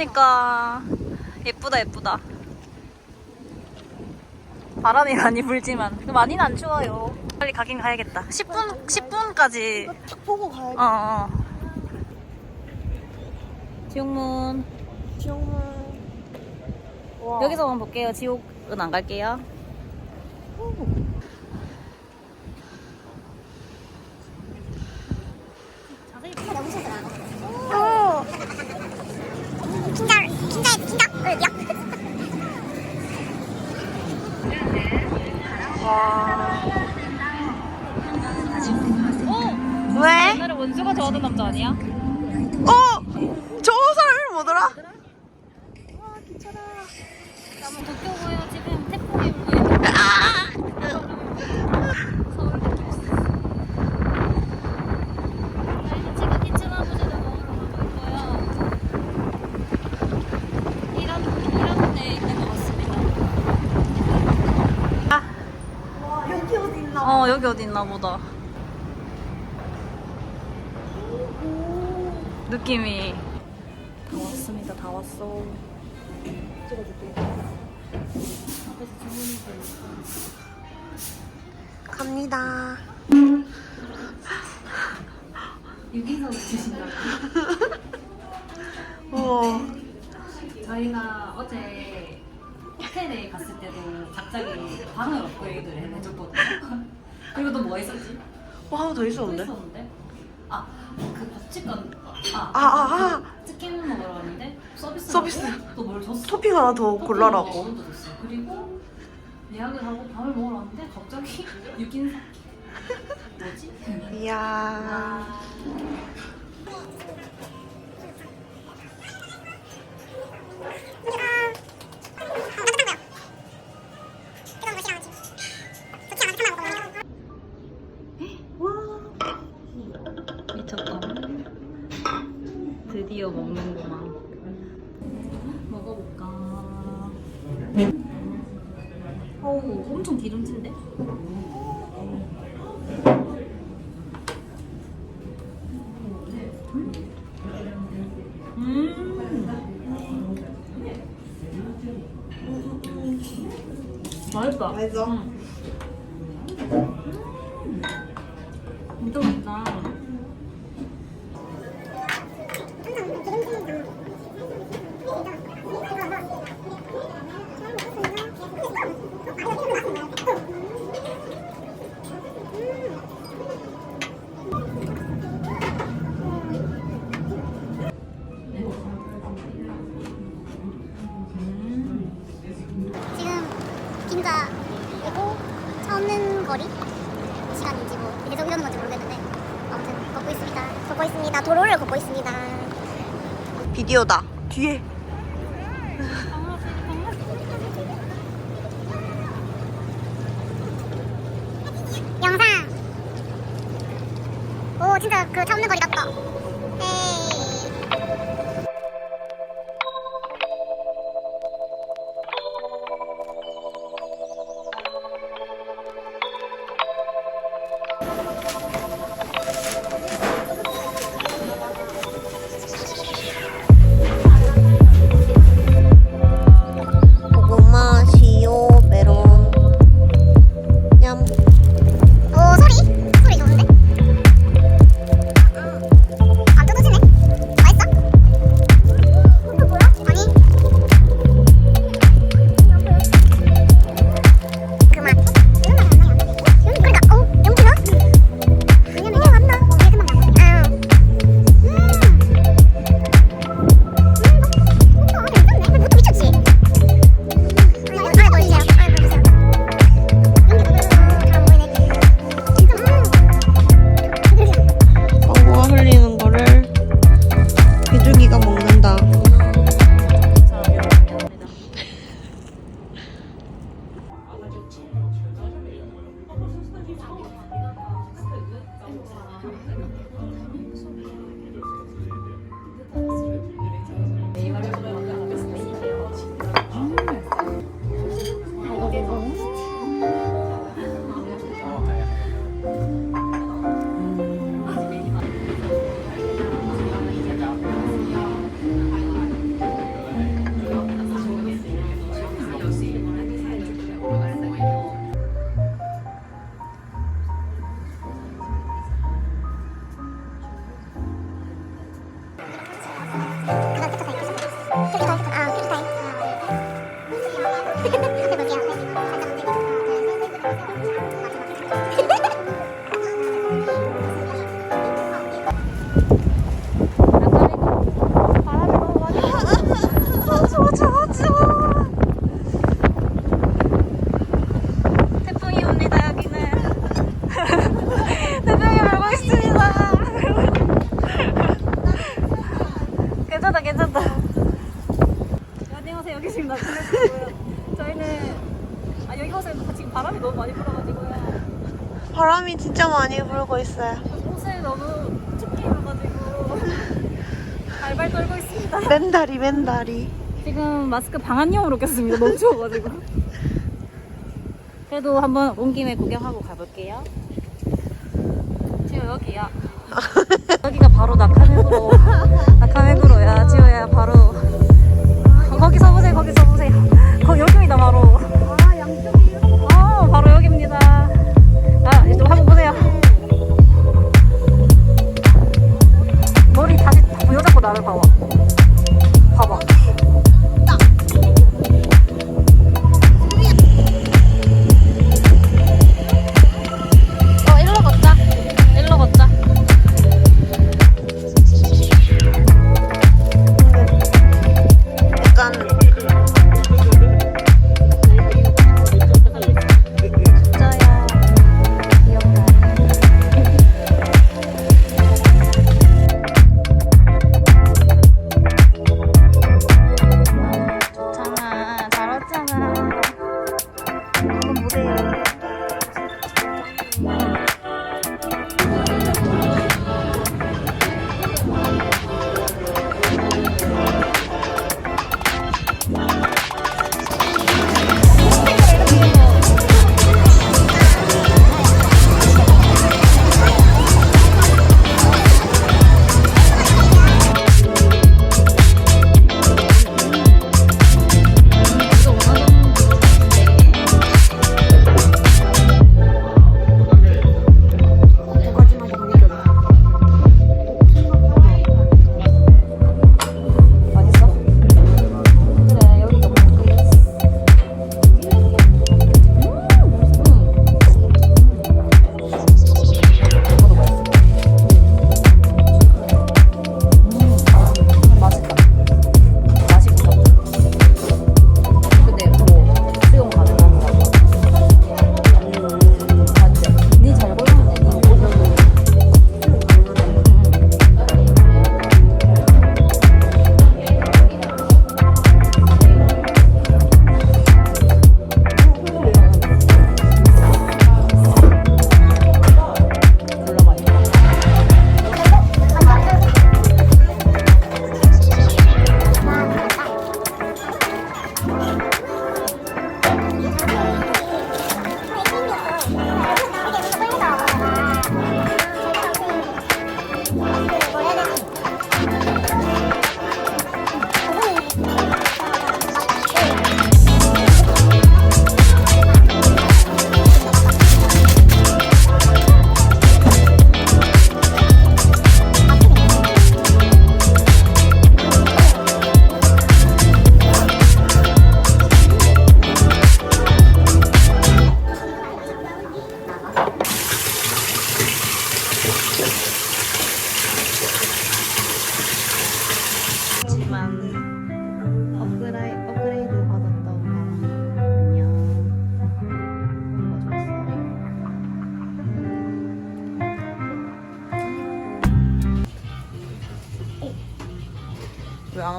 그니까 예쁘다 예쁘다. 바람이 많이 불지만 많이는 안 추워요. 빨리 가긴 가야겠다. 10분 10분까지. 딱 보고 가야 돼. 어 어. 지옥문 지옥문. 와. 여기서만 볼게요. 지옥은 안 갈게요. 자세히 보세요. 너무 싫더라. 오. 긴장, 긴장, 긴장. 어? 왜? 옛날에 원수가 좋아하던 남자 아니야? 어! 저 사람이 뭐더라? 너무 도쿄 보여 지금 태풍이 불고 있는 서울 느낌 있어. 저희는 지금 히츠마부시를 먹으러 가고 있고요. 이런 이런 데 있는 것 같습니다. 와, 여기 어디 여기 어디 있나 보다. 느낌이 다 왔습니다. 다 왔어. 갑니다. 유기성 주신다고. 우와. 저희가 어제 호텔에 갔을 때도 갑자기 방을 업그레이드를 해줬거든요. 그리고 또뭐 했었지? 와, 하나 더 또 있었는데? 있었는데? 아, 그 밥집 간 아, 아, 아, 아. 치킨 먹으러 갔는데 서비스 서비스. 또뭘 줬어? 토핑 하나 더 골라라고. 먹어도 줬어. 그리고 예약을 하고 밥을 먹으러 왔는데 갑자기 육인사 뭐지? 이야. 아, 미 맛있다. 맛있어? 응. 비디오다. 뒤에. 영상. 오 진짜 그 찾는 거리 같다. cool. 있어요. 옷에 너무 춥게 입어가지고 발발 떨고 있습니다. 맨다리 맨다리. 지금 마스크 방한용으로 꼈습니다. 너무 추워가지고. 그래도 한번 온 김에 구경하고 가볼게요. 지금 여기야. 여기가 바로 낙하맥으로. 낙하맥으로야. 지호야 바로. 어, 거기 서 보세요. 거기 서 보세요. 다부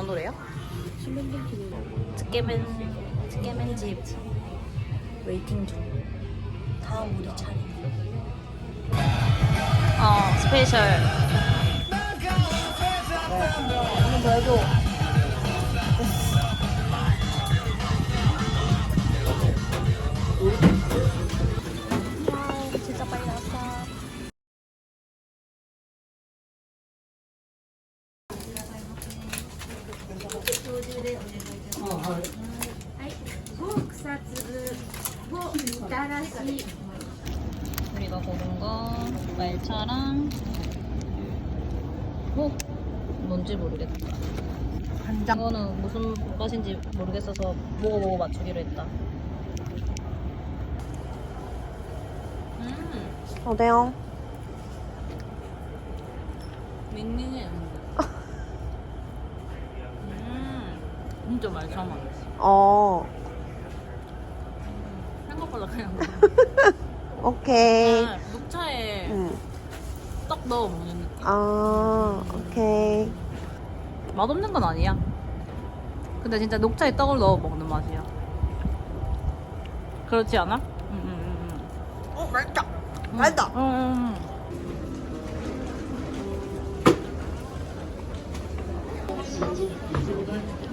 왜안 온도래요? 츠케멘 츠케멘 집 웨이팅 중 다음 우리 차례. 어, 스페셜. 한번 더 해줘. 뭐 뭔지 모르겠다. 간장. 이거는 무슨 맛인지 모르겠어서 먹어보고 맞추기로 했다. 음, 어때요? 밍밍해. 음, 진짜 맛. 어. 생각보다 그냥 오케이. 그냥 녹차에 응. 떡 넣어 먹는 느낌. 아, 오케이. 맛없는 건 아니야. 근데 진짜 녹차에 떡을 넣어 먹는 맛이야. 그렇지 않아? 응, 응, 응, 응. 어, 맛있다. 맛있다. 응.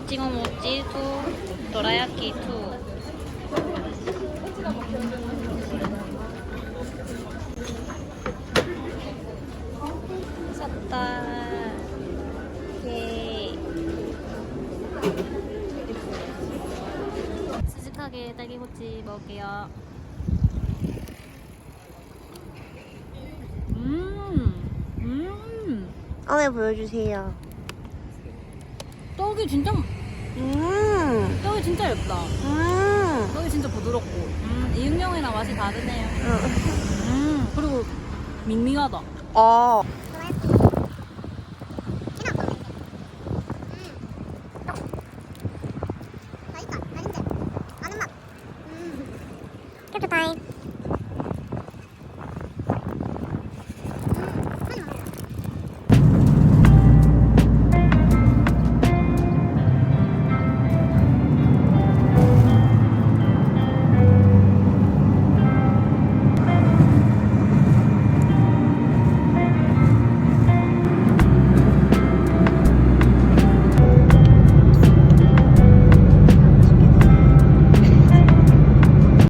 찍어 모찌 투, 도라야끼 투. 샀다. 예. 딸기모찌 먹을게요. 음, 음, 안에 보여주세요. 떡이 진짜, 음, 떡이 진짜 얇다. 음. 떡이 진짜 부드럽고, 음, 이응용이랑 맛이 다르네요. 응. 음, 그리고 밍밍하다. 어.